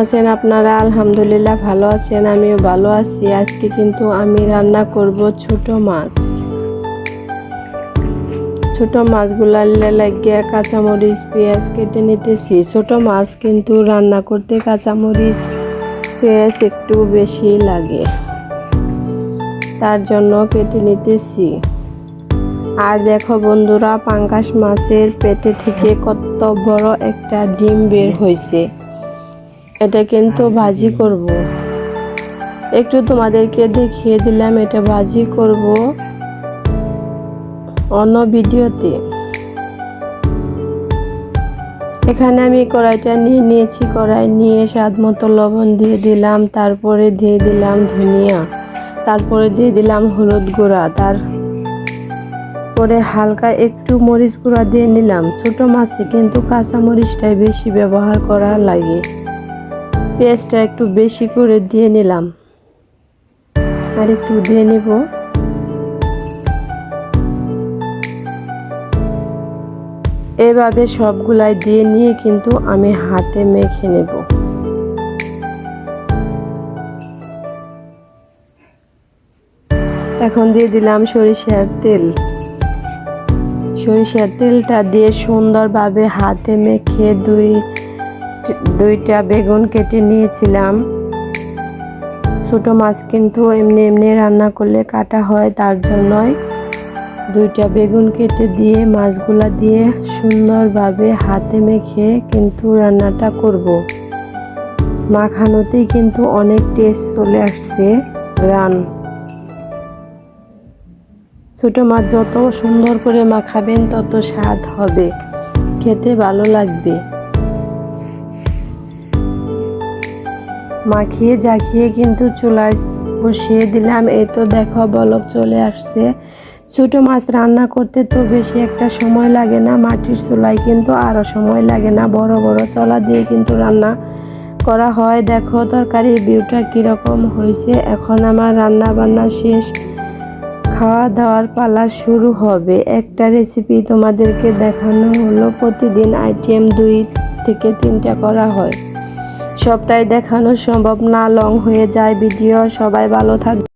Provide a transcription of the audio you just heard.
আছেন? আপনারা আলহামদুলিল্লাহ ভালো আছেন, আমিও ভালো আছি। আজকে কিন্তু আমি রান্না করব ছোট মাছ। ছোট মাছগুলা লাগিয়ে কাঁচামরিচ, পেঁয়াজ কেটে নিতেছি। ছোট মাছ কিন্তু রান্না করতে কাঁচামরিচ, পেঁয়াজ একটু বেশি লাগে। তার জন্য কেটে নিতেছি। আর দেখো বন্ধুরা পাঙ্কাশ মাছের পেটে থেকে কত বড় একটা ডিম বের হয়েছে এটা কিন্তু ভাজি করব। একটু তোমাদেরকে দেখিয়ে দিলাম এটা ভাজি করব। অন্য ভিডিওতে। এখানে আমি কড়াইটা নিয়ে নিয়েছি কড়াই নিয়ে স্বাদ মতো লবণ দিয়ে দিলাম তারপরে দিয়ে দিলাম ধনিয়া তারপরে দিয়ে দিলাম হলুদ গুঁড়া তার পরে হালকা একটু মরিচ গুঁড়া দিয়ে নিলাম। ছোট মাছে কিন্তু কাঁচা মরিচটাই বেশি ব্যবহার করা লাগে। পেঁয়াজটা একটু বেশি করে দিয়ে নিলাম। আর একটু দিয়ে নেব। এভাবে সবগুলাই দিয়ে নিয়ে কিন্তু আমি হাতে মেখে নেব। এখন দিয়ে দিলাম সরিষার তেল। সরিষার তেলটা দিয়ে সুন্দরভাবে হাতে মেখে দুই দুইটা বেগুন কেটে নিয়েছিলাম। ছোটো মাছ কিন্তু এমনি এমনি রান্না করলে কাটা হয়, তার জন্যই দুইটা বেগুন কেটে দিয়ে, মাছগুলা দিয়ে সুন্দরভাবে হাতে মেখে কিন্তু রান্নাটা করব। মাখানোতেই কিন্তু অনেক টেস্ট চলে আসছে, রান। ছোটো মাছ যত সুন্দর করে মাখাবেন, তত স্বাদ হবে, খেতে ভালো লাগবে। মাখিয়ে জাখিয়ে কিন্তু চুলায় বসিয়ে দিলাম। এই তো দেখো বলক চলে আসছে। ছোটো মাছ রান্না করতে তো বেশি একটা সময় লাগে না। মাটির চুলায় কিন্তু আরও সময় লাগে না। বড় বড় চলা দিয়ে কিন্তু রান্না করা হয়। দেখো তরকারির ভিউটা কীরকম হয়েছে। এখন আমার রান্না বান্না শেষ। খাওয়া দাওয়ার পালা শুরু হবে। একটা রেসিপি তোমাদেরকে দেখানো হলো। প্রতিদিন আইটেম দুই থেকে তিনটা করা হয়। সবটাই দেখানো সম্ভব না লং হয়ে যায়। ভিডিও সবাই ভালো থাকবে